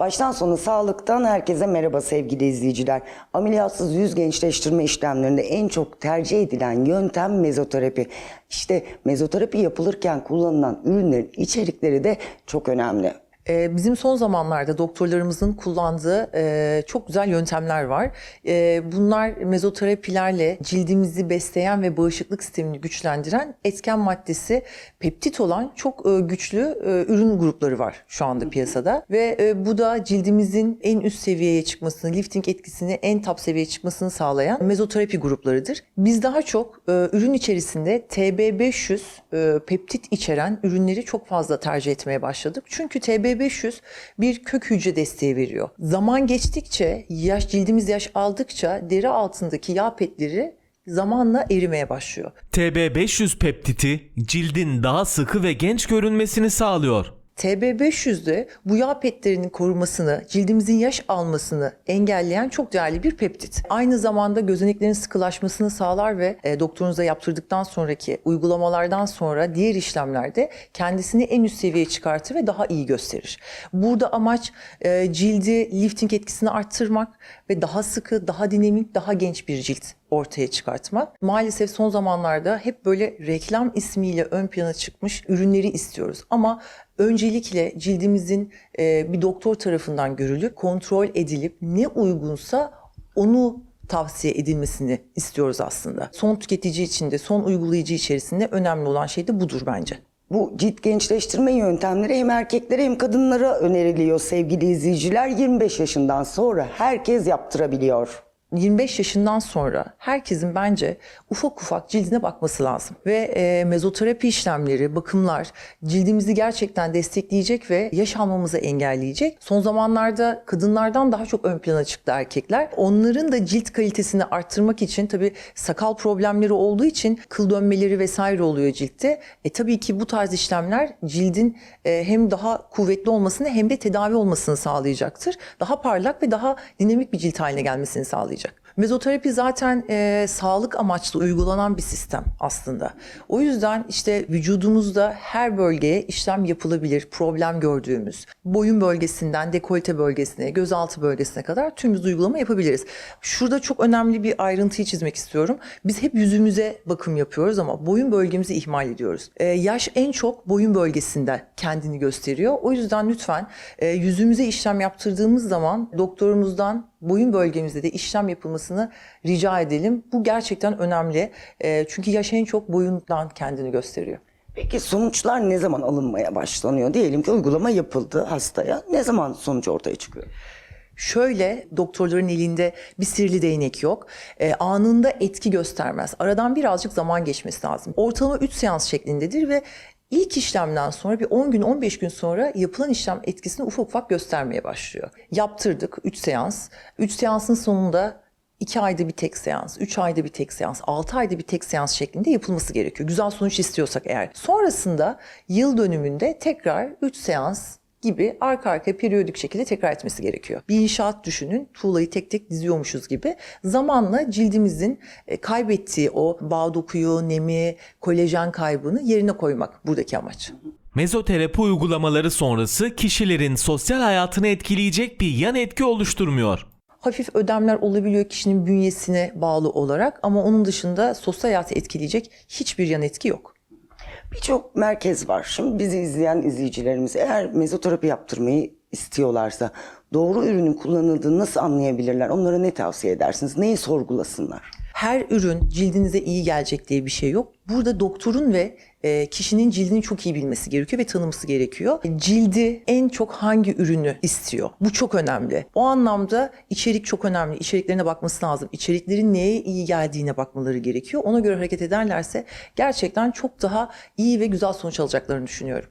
Baştan sona sağlıktan herkese merhaba sevgili izleyiciler. Ameliyatsız yüz gençleştirme işlemlerinde en çok tercih edilen yöntem mezoterapi. İşte mezoterapi yapılırken kullanılan ürünlerin içerikleri de çok önemli. Ee, Bizim son zamanlarda doktorlarımızın kullandığı e, çok güzel yöntemler var. E, Bunlar mezoterapilerle cildimizi besleyen ve bağışıklık sistemini güçlendiren etken maddesi peptit olan çok e, güçlü e, ürün grupları var şu anda piyasada. Ve bu da cildimizin en üst seviyeye çıkmasını, lifting etkisini en top seviyeye çıkmasını sağlayan mezoterapi gruplarıdır. Biz daha çok ürün içerisinde TB500 e, peptit içeren ürünleri çok fazla tercih etmeye başladık. Çünkü TB500 bir kök hücre desteği veriyor. Zaman geçtikçe, yaş cildimiz yaş aldıkça deri altındaki yağ petleri zamanla erimeye başlıyor. TB500 peptiti cildin daha sıkı ve genç görünmesini sağlıyor. TB500'de bu yağ petlerinin korumasını, cildimizin yaş almasını engelleyen çok değerli bir peptit. Aynı zamanda gözeneklerin sıkılaşmasını sağlar ve e, doktorunuza yaptırdıktan sonraki uygulamalardan sonra diğer işlemlerde kendisini en üst seviyeye çıkartır ve daha iyi gösterir. Burada amaç e, cildi lifting etkisini arttırmak ve daha sıkı, daha dinamik, daha genç bir cilt ortaya çıkartmak. Maalesef son zamanlarda hep böyle reklam ismiyle ön plana çıkmış ürünleri istiyoruz. Ama öncelikle cildimizin e, bir doktor tarafından görülüp kontrol edilip ne uygunsa onu tavsiye edilmesini istiyoruz aslında. Son tüketici için de son uygulayıcı içerisinde önemli olan şey de budur bence. Bu cilt gençleştirme yöntemleri hem erkeklere hem kadınlara öneriliyor sevgili izleyiciler. 25 yaşından sonra herkes yaptırabiliyor. 25 yaşından sonra herkesin bence ufak ufak cildine bakması lazım. Ve e, mezoterapi işlemleri, bakımlar cildimizi gerçekten destekleyecek ve yaş almamızı engelleyecek. Son zamanlarda kadınlardan daha çok ön plana çıktı erkekler. Onların da cilt kalitesini arttırmak için tabii sakal problemleri olduğu için kıl dönmeleri vesaire oluyor ciltte. E tabii ki bu tarz işlemler cildin e, hem daha kuvvetli olmasını hem de tedavi olmasını sağlayacaktır. Daha parlak ve daha dinamik bir cilt haline gelmesini sağlayacak. Mezoterapi zaten e, sağlık amaçlı uygulanan bir sistem aslında. O yüzden işte vücudumuzda her bölgeye işlem yapılabilir. Problem gördüğümüz boyun bölgesinden dekolte bölgesine, gözaltı bölgesine kadar tüm uygulama yapabiliriz. Şurada çok önemli bir ayrıntıyı çizmek istiyorum. Biz hep yüzümüze bakım yapıyoruz ama boyun bölgemizi ihmal ediyoruz. E, yaş en çok boyun bölgesinde kendini gösteriyor. O yüzden lütfen e, yüzümüze işlem yaptırdığımız zaman doktorumuzdan boyun bölgemizde de işlem yapılmasını rica edelim. Bu gerçekten önemli. E, çünkü yaş en çok boyundan kendini gösteriyor. Peki sonuçlar ne zaman alınmaya başlanıyor? Diyelim ki uygulama yapıldı hastaya. Ne zaman sonuç ortaya çıkıyor? Şöyle doktorların elinde bir sihirli değnek yok. E, anında etki göstermez. Aradan birazcık zaman geçmesi lazım. Ortalama 3 seans şeklindedir ve ilk işlemden sonra bir 10 gün 15 gün sonra yapılan işlem etkisini ufak ufak göstermeye başlıyor. Yaptırdık 3 seans. 3 seansın sonunda 2 ayda bir tek seans, 3 ayda bir tek seans, 6 ayda bir tek seans şeklinde yapılması gerekiyor. Güzel sonuç istiyorsak eğer. Sonrasında yıl dönümünde tekrar 3 seans gibi arka arkaya periyodik şekilde tekrar etmesi gerekiyor. Bir inşaat düşünün, tuğlayı tek tek diziyormuşuz gibi. Zamanla cildimizin e, kaybettiği o bağ dokuyu, nemi, kolajen kaybını yerine koymak buradaki amaç. Mezoterapi uygulamaları sonrası kişilerin sosyal hayatını etkileyecek bir yan etki oluşturmuyor. Hafif ödemler olabiliyor kişinin bünyesine bağlı olarak ama onun dışında sosyal hayatı etkileyecek hiçbir yan etki yok. Birçok merkez var. Şimdi bizi izleyen izleyicilerimiz eğer mezoterapi yaptırmayı istiyorlarsa doğru ürünün kullanıldığını nasıl anlayabilirler? Onlara ne tavsiye edersiniz? Neyi sorgulasınlar? Her ürün cildinize iyi gelecek diye bir şey yok. Burada doktorun ve e, kişinin cildini çok iyi bilmesi gerekiyor ve tanıması gerekiyor. Cildi en çok hangi ürünü istiyor? Bu çok önemli. O anlamda içerik çok önemli. İçeriklerine bakması lazım. İçeriklerin neye iyi geldiğine bakmaları gerekiyor. Ona göre hareket ederlerse gerçekten çok daha iyi ve güzel sonuç alacaklarını düşünüyorum.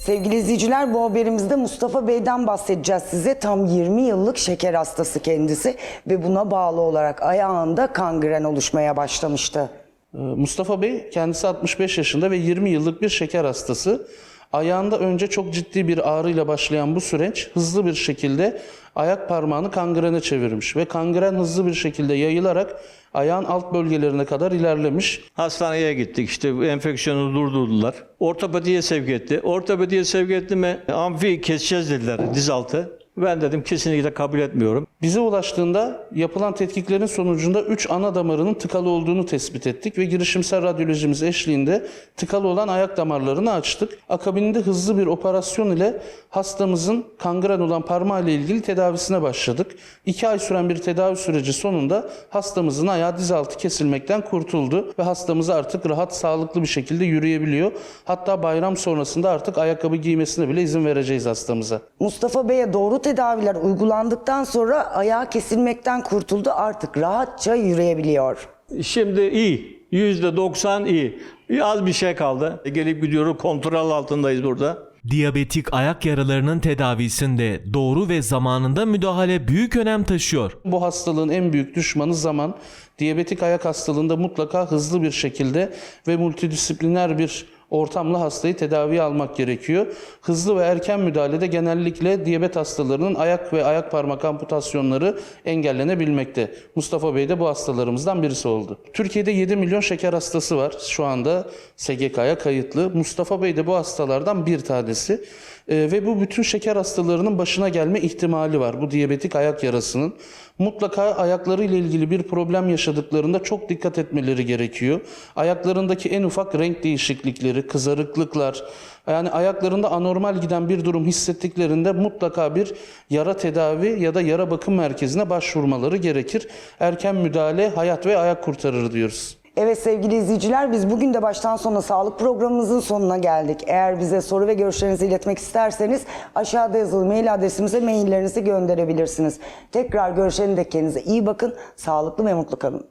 Sevgili izleyiciler bu haberimizde Mustafa Bey'den bahsedeceğiz size. Tam 20 yıllık şeker hastası kendisi ve buna bağlı olarak ayağında kangren oluşmaya başlamıştı. Ee, Mustafa Bey kendisi 65 yaşında ve 20 yıllık bir şeker hastası. Ayağında önce çok ciddi bir ağrıyla başlayan bu süreç hızlı bir şekilde ayak parmağını kangrene çevirmiş ve kangren hızlı bir şekilde yayılarak ayağın alt bölgelerine kadar ilerlemiş. Hastaneye gittik işte enfeksiyonu durdurdular. Ortopediye sevk etti. Ortopediye sevk etti mi amfi keseceğiz dediler diz altı. Ben dedim kesinlikle kabul etmiyorum. Bize ulaştığında yapılan tetkiklerin sonucunda 3 ana damarının tıkalı olduğunu tespit ettik ve girişimsel radyolojimiz eşliğinde tıkalı olan ayak damarlarını açtık. Akabinde hızlı bir operasyon ile hastamızın kangren olan parmağı ile ilgili tedavisine başladık. 2 ay süren bir tedavi süreci sonunda hastamızın ayağı diz altı kesilmekten kurtuldu ve hastamız artık rahat, sağlıklı bir şekilde yürüyebiliyor. Hatta bayram sonrasında artık ayakkabı giymesine bile izin vereceğiz hastamıza. Mustafa Bey'e doğru tedaviler uygulandıktan sonra ayağı kesilmekten kurtuldu. Artık rahatça yürüyebiliyor. Şimdi iyi. Yüzde doksan iyi. Az bir şey kaldı. Gelip gidiyoruz kontrol altındayız burada. Diyabetik ayak yaralarının tedavisinde doğru ve zamanında müdahale büyük önem taşıyor. Bu hastalığın en büyük düşmanı zaman. Diyabetik ayak hastalığında mutlaka hızlı bir şekilde ve multidisipliner bir ortamla hastayı tedaviye almak gerekiyor. Hızlı ve erken müdahalede genellikle diyabet hastalarının ayak ve ayak parmak amputasyonları engellenebilmekte. Mustafa Bey de bu hastalarımızdan birisi oldu. Türkiye'de 7 milyon şeker hastası var şu anda SGK'ya kayıtlı. Mustafa Bey de bu hastalardan bir tanesi. Ee, ve bu bütün şeker hastalarının başına gelme ihtimali var bu diyabetik ayak yarasının. Mutlaka ayakları ile ilgili bir problem yaşadıklarında çok dikkat etmeleri gerekiyor. Ayaklarındaki en ufak renk değişiklikleri, kızarıklıklar, yani ayaklarında anormal giden bir durum hissettiklerinde mutlaka bir yara tedavi ya da yara bakım merkezine başvurmaları gerekir. Erken müdahale hayat ve ayak kurtarır diyoruz. Evet sevgili izleyiciler biz bugün de baştan sona sağlık programımızın sonuna geldik. Eğer bize soru ve görüşlerinizi iletmek isterseniz aşağıda yazılı mail adresimize maillerinizi gönderebilirsiniz. Tekrar görüşelim de kendinize iyi bakın, sağlıklı ve mutlu kalın.